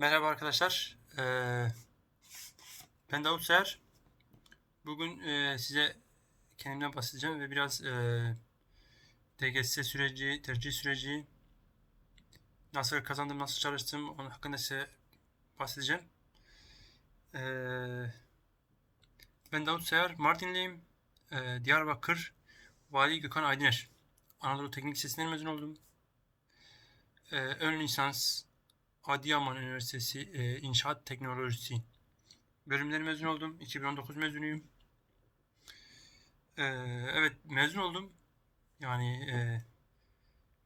Merhaba arkadaşlar. Ee, ben Davut Seher. Bugün e, size kendimden bahsedeceğim ve biraz e, DGS süreci, tercih süreci, nasıl kazandım, nasıl çalıştım onun hakkında size bahsedeceğim. Ee, ben Davut Seher, Mardinliyim. Ee, Diyarbakır, Vali Gökhan Aydıner. Anadolu Teknik Lisesi'nden mezun oldum. Ee, ön lisans, Adıyaman Üniversitesi e, İnşaat Teknolojisi bölümleri mezun oldum. 2019 mezunuyum. Ee, evet mezun oldum. Yani e,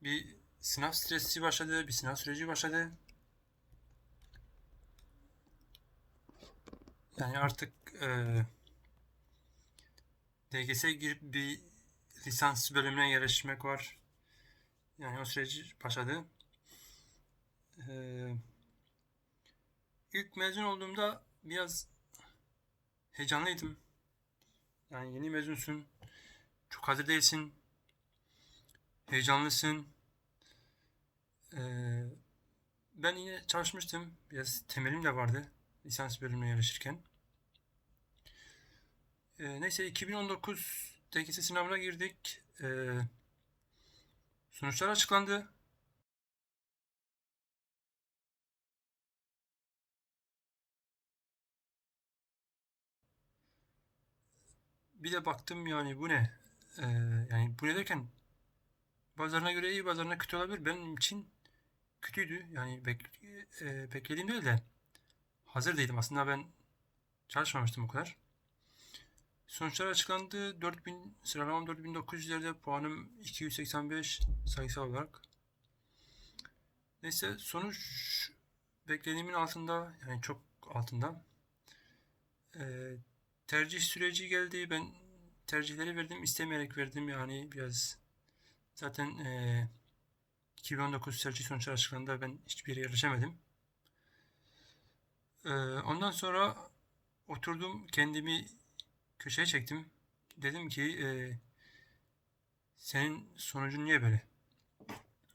bir sınav stresi başladı, bir sınav süreci başladı. Yani artık e, DGS'ye girip bir lisans bölümüne yerleşmek var. Yani o süreci başladı. Ee, ilk mezun olduğumda biraz heyecanlıydım. Yani yeni mezunsun. Çok hazır değilsin. Heyecanlısın. Ee, ben yine çalışmıştım. Biraz temelim de vardı. Lisans bölümüne yarışırken. Ee, neyse 2019 DGS sınavına girdik. Ee, sonuçlar açıklandı. Bir de baktım yani bu ne? Ee, yani bu ne derken bazılarına göre iyi bazılarına kötü olabilir. Benim için kötüydü. Yani bek, e, beklediğim değil de hazır değildim. Aslında ben çalışmamıştım o kadar. Sonuçlar açıklandı. 4000 sıralamam 4900'lerde puanım 285 sayısal olarak. Neyse sonuç beklediğimin altında yani çok altında. Ee, tercih süreci geldi. Ben tercihleri verdim. istemeyerek verdim yani biraz. Zaten e, 2019 tercih sonuçları açıklandığında ben hiçbir yere yerleşemedim. E, ondan sonra oturdum kendimi köşeye çektim. Dedim ki e, senin sonucun niye böyle?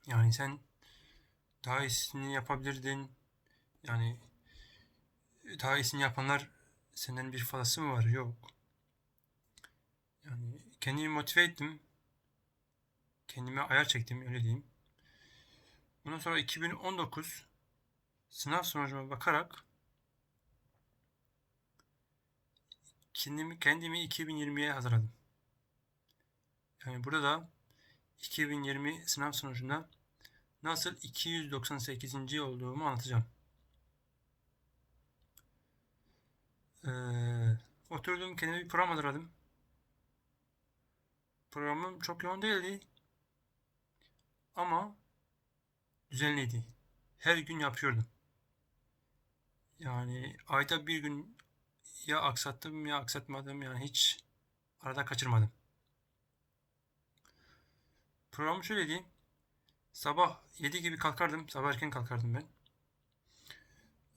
Yani sen daha iyisini yapabilirdin. Yani daha iyisini yapanlar senden bir fazlası mı var? Yok. Yani kendimi motive ettim. Kendime ayar çektim öyle diyeyim. Bundan sonra 2019 sınav sonucuma bakarak kendimi kendimi 2020'ye hazırladım. Yani burada da 2020 sınav sonucunda nasıl 298. olduğumu anlatacağım. Ee, oturdum kendime bir program hazırladım. Programım çok yoğun değildi. Ama düzenliydi. Her gün yapıyordum. Yani ayda bir gün ya aksattım ya aksatmadım yani hiç arada kaçırmadım. Programı şöyle diyeyim. Sabah 7 gibi kalkardım. Sabah erken kalkardım ben.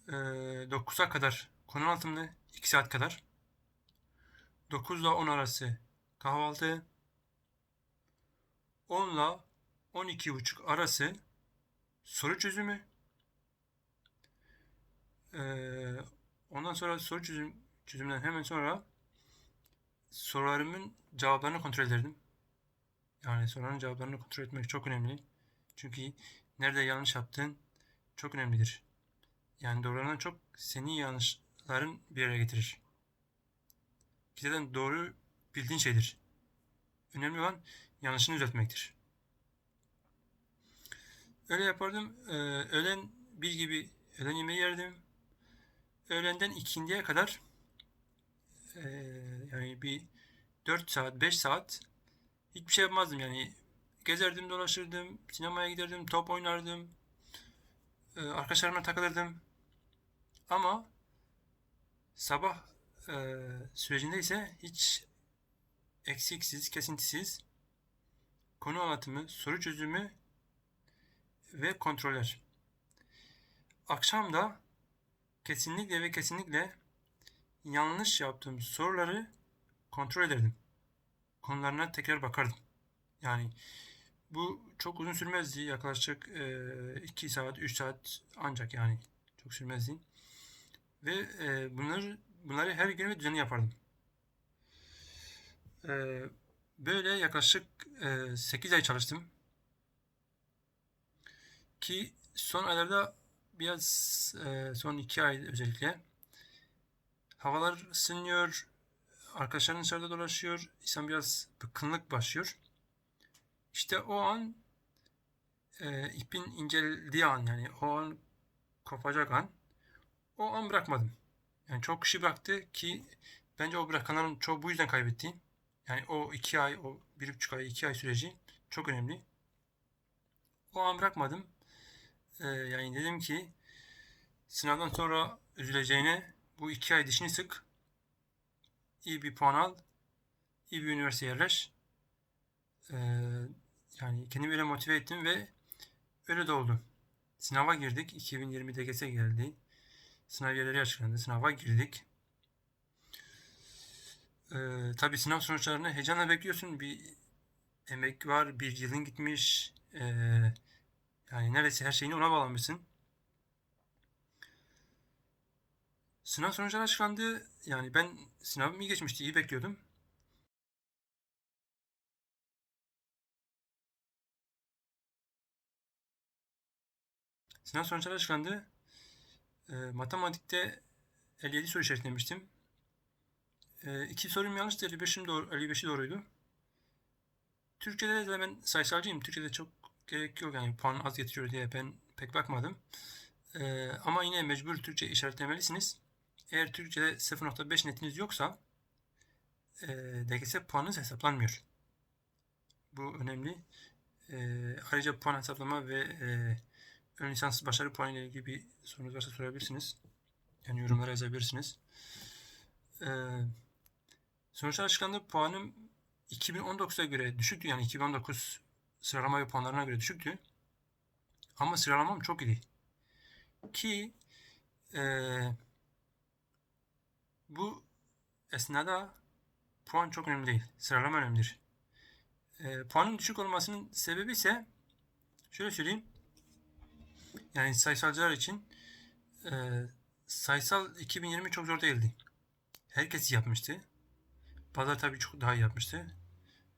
Ee, 9'a kadar konu altımda 2 saat kadar. 9 ile 10 arası kahvaltı. 10 ile 12.30 arası soru çözümü. Ee, ondan sonra soru çözüm, çözümden hemen sonra sorularımın cevaplarını kontrol ederdim. Yani soruların cevaplarını kontrol etmek çok önemli. Çünkü nerede yanlış yaptığın çok önemlidir. Yani doğrulanan çok senin yanlışların bir yere getirir. Zaten doğru bildiğin şeydir. Önemli olan yanlışını düzeltmektir. Öyle yapardım. Ee, öğlen bir gibi öğlen yemeği yerdim. Öğlenden ikindiye kadar e, yani bir 4 saat 5 saat hiçbir şey yapmazdım yani gezerdim dolaşırdım sinemaya giderdim top oynardım e, arkadaşlarımla takılırdım ama sabah e, sürecinde ise hiç eksiksiz kesintisiz konu anlatımı soru çözümü ve kontroller akşam da kesinlikle ve kesinlikle yanlış yaptığım soruları kontrol ederdim. Konularına tekrar bakardım. Yani bu çok uzun sürmezdi. Yaklaşık 2 saat, 3 saat ancak yani. Çok sürmezdi. Ve e, bunları bunları her gün ve düzenli yapardım. E, böyle yaklaşık e, 8 ay çalıştım. Ki son aylarda biraz e, son 2 ay özellikle havalar ısınıyor, arkadaşların dışarıda dolaşıyor, insan biraz bıkkınlık başlıyor. İşte o an e, ipin inceldiği an yani o an kopacak an o an bırakmadım. Yani çok kişi bıraktı ki bence o bırakanların çoğu bu yüzden kaybetti. Yani o iki ay, o bir buçuk ay, iki ay süreci çok önemli. O an bırakmadım. Ee, yani dedim ki sınavdan sonra üzüleceğine bu iki ay dişini sık. iyi bir puan al. iyi bir üniversiteye yerleş. Ee, yani kendimi öyle motive ettim ve öyle de oldu. Sınava girdik. 2020 DGS geldi. Sınav yerleri açıklandı. Sınava girdik. Ee, tabii sınav sonuçlarını heyecanla bekliyorsun. Bir emek var. Bir yılın gitmiş. Ee, yani neredeyse her şeyini ona bağlamışsın. Sınav sonuçları açıklandı. Yani ben sınavım iyi geçmişti. iyi bekliyordum. Sınav sonuçları açıklandı. E, matematikte 57 soru işaretlemiştim. E, iki sorum yanlıştı. 55'im doğru, 55'i doğruydu. Türkçe'de de ben sayısalcıyım. Türkçe'de çok gerek yok. Yani puan az getiriyor diye ben pek bakmadım. E, ama yine mecbur Türkçe işaretlemelisiniz. Eğer Türkçe'de 0.5 netiniz yoksa e, DGS puanınız hesaplanmıyor. Bu önemli. E, ayrıca puan hesaplama ve e, ön lisans başarı puanı ile ilgili bir sorunuz varsa sorabilirsiniz. Yani yorumlara yazabilirsiniz. Ee, sonuçlar açıklandı. Puanım 2019'a göre düşüktü. Yani 2019 sıralama ve puanlarına göre düşüktü. Ama sıralamam çok iyiydi. Ki e, bu esnada puan çok önemli değil. Sıralama önemlidir. E, puanın düşük olmasının sebebi ise şöyle söyleyeyim. Yani sayısalcılar için e, sayısal 2020 çok zor değildi. Herkes yapmıştı. Bazıları tabii çok daha iyi yapmıştı.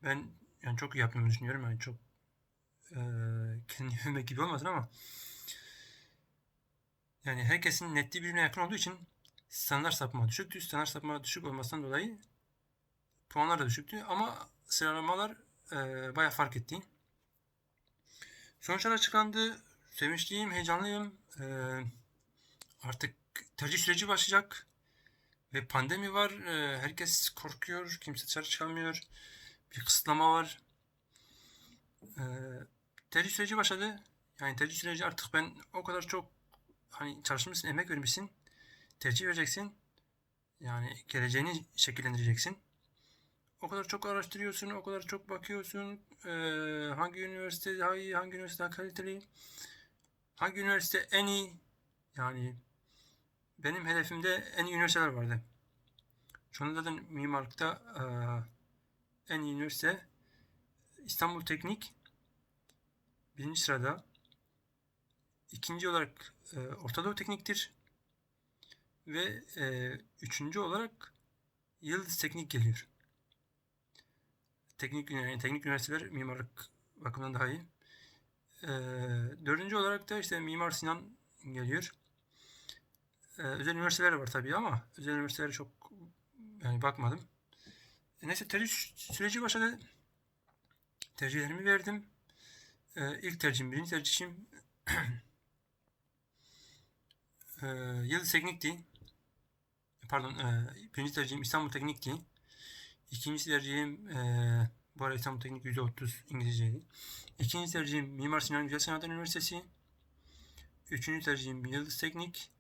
Ben yani çok iyi yaptığımı düşünüyorum. Yani çok e, kendi övmek gibi olmasın ama yani herkesin netliği birbirine yakın olduğu için standart sapma düşüktü. Standart sapma düşük olmasından dolayı puanlar da düşüktü ama sıralamalar e, bayağı fark etti. Sonuçlar açıklandı. Sevinçliyim, heyecanlıyım. Ee, artık tercih süreci başlayacak. Ve pandemi var. Ee, herkes korkuyor. Kimse dışarı çıkamıyor. Bir kısıtlama var. Ee, tercih süreci başladı. Yani tercih süreci artık ben o kadar çok hani çalışmışsın, emek vermişsin. Tercih vereceksin. Yani geleceğini şekillendireceksin. O kadar çok araştırıyorsun, o kadar çok bakıyorsun. Ee, hangi üniversite daha iyi, hangi üniversite daha kaliteli. Hangi üniversite en iyi? Yani benim hedefimde en iyi üniversiteler vardı. Zaten mimarlıkta e, en iyi üniversite İstanbul Teknik birinci sırada. İkinci olarak e, Orta Doğu Teknik'tir. Ve e, üçüncü olarak Yıldız Teknik geliyor. Teknik, yani teknik üniversiteler mimarlık bakımından daha iyi. Ee, dördüncü olarak da işte Mimar Sinan geliyor. Ee, özel üniversiteler var tabii ama özel üniversitelere çok yani bakmadım. E, neyse tercih süreci başladı. Tercihlerimi verdim. Ee, ilk tercihim, birinci tercihim e, Yıldız Teknik'ti. Pardon, e, birinci tercihim İstanbul Teknik'ti. İkinci tercihim e, bu arada İstanbul Teknik %30 İngilizceydi. İkinci tercihim Mimar Sinan Güzel Sanatlar Üniversitesi. Üçüncü tercihim Yıldız Teknik.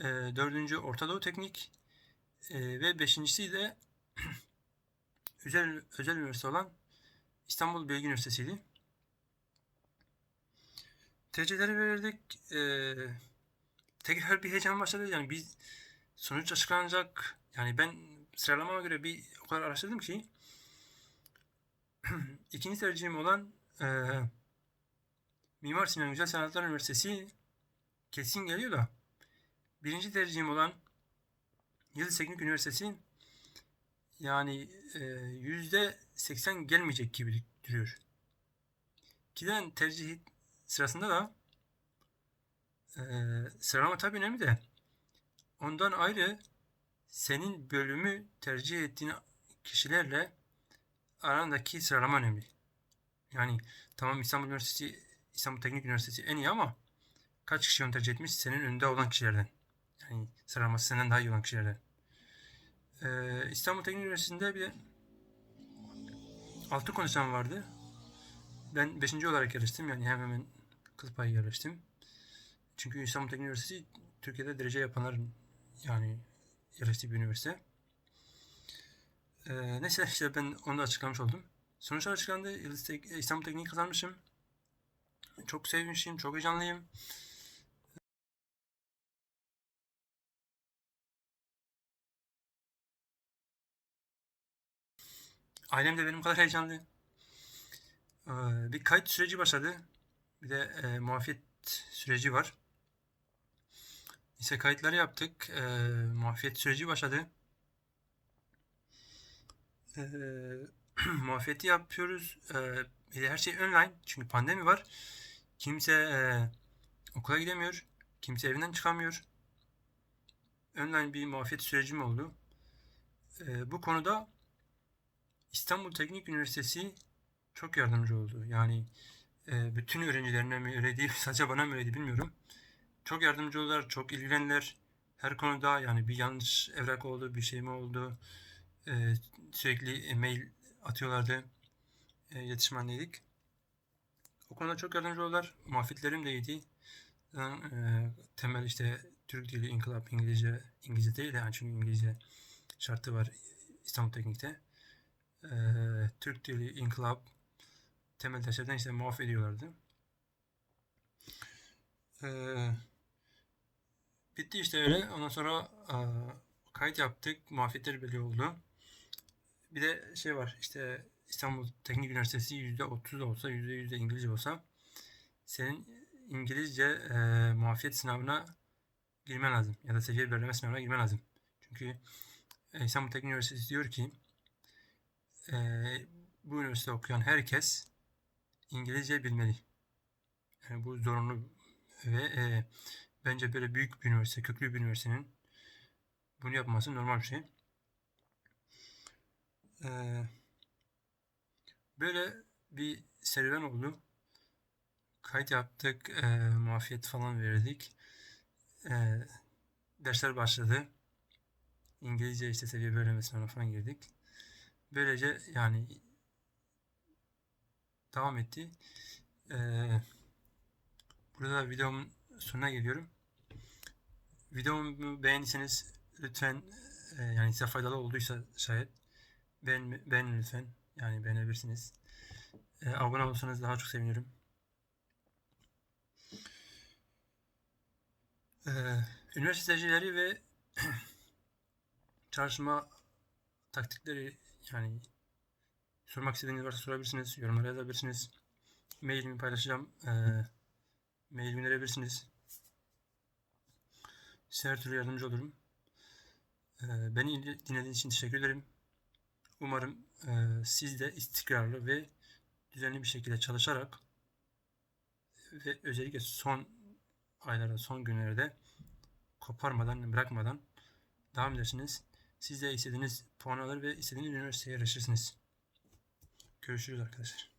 E, dördüncü Orta Doğu Teknik. E, ve beşincisi de özel, özel üniversite olan İstanbul Bilgi Üniversitesi'ydi. Tercihleri verdik. E, tekrar bir heyecan başladı. Yani bir sonuç açıklanacak. Yani ben sıralamama göre bir o kadar araştırdım ki ikinci tercihim olan e, Mimar Sinan Güzel Sanatlar Üniversitesi kesin geliyor da birinci tercihim olan Yıldız Teknik Üniversitesi yani e, yüzde seksen gelmeyecek gibi duruyor. Giden tercih sırasında da e, sıralama tabii önemli de ondan ayrı senin bölümü tercih ettiğin kişilerle arandaki sıralama önemli. Yani tamam İstanbul Üniversitesi, İstanbul Teknik Üniversitesi en iyi ama kaç kişi onu tercih etmiş? Senin önünde olan kişilerden. Yani sıralaması senden daha iyi olan kişilerden. Ee, İstanbul Teknik Üniversitesi'nde bir de 6 konuşan vardı. Ben 5. olarak yerleştim. Yani hemen hemen kıl payı yerleştim. Çünkü İstanbul Teknik Üniversitesi Türkiye'de derece yapanların yani yerleştiği bir üniversite. Ee, neyse işte ben onu da açıklamış oldum. Sonuçlar açıklandı. Tek İstanbul Tekniği kazanmışım. Çok sevinçliyim, çok heyecanlıyım. Ailem de benim kadar heyecanlı. Ee, bir kayıt süreci başladı. Bir de e, muafiyet süreci var. İşte kayıtları yaptık. E, muafiyet süreci başladı. E, muafiyeti yapıyoruz. E, her şey online. Çünkü pandemi var. Kimse e, okula gidemiyor. Kimse evinden çıkamıyor. Online bir muafiyet sürecim oldu. E, bu konuda İstanbul Teknik Üniversitesi çok yardımcı oldu. Yani e, bütün öğrencilerine mi öyle sadece bana mı öyleydi bilmiyorum. Çok yardımcı oldular, çok ilgilendiler. Her konuda yani bir yanlış evrak oldu, bir şey mi oldu. E, sürekli mail atıyorlardı. E, iletişim O konuda çok yardımcı oldular. Muafiyetlerim de iyiydi. E, temel işte Türk dili, inkılap, İngilizce, İngilizce değil yani çünkü İngilizce şartı var İstanbul Teknik'te. E, Türk dili, inkılap, temel derslerden işte muaf ediyorlardı. Ee, bitti işte öyle. Ondan sonra e, kayıt yaptık. Muafiyetler belli oldu. Bir de şey var işte İstanbul Teknik Üniversitesi %30 olsa %100 İngilizce olsa senin İngilizce e, muafiyet sınavına girmen lazım. Ya da seviye belirleme sınavına girmen lazım. Çünkü e, İstanbul Teknik Üniversitesi diyor ki e, bu üniversite okuyan herkes İngilizce bilmeli. Yani bu zorunlu ve e, bence böyle büyük bir üniversite, köklü bir üniversitenin bunu yapması normal bir şey. Ee, böyle bir serüven oldu. Kayıt yaptık, e, muafiyet falan verdik. E, dersler başladı. İngilizce işte seviye bölümü falan girdik. Böylece yani devam etti. Ee, burada da videomun sonuna geliyorum. Videomu beğendiyseniz lütfen e, yani size faydalı olduysa şayet beğen, beğenin lütfen. Yani beğenebilirsiniz. E, abone olursanız daha çok sevinirim. E, üniversite tercihleri ve çalışma taktikleri yani Sormak istediğiniz varsa sorabilirsiniz. Yorumlara yazabilirsiniz. Mailimi paylaşacağım. E, mail gönderebilirsiniz. Size her türlü yardımcı olurum. E, beni dinlediğiniz için teşekkür ederim. Umarım e, siz de istikrarlı ve düzenli bir şekilde çalışarak ve özellikle son aylarda, son günlerde koparmadan, bırakmadan devam edersiniz. Siz de istediğiniz puan alır ve istediğiniz üniversiteye yerleşirsiniz. Görüşürüz arkadaşlar.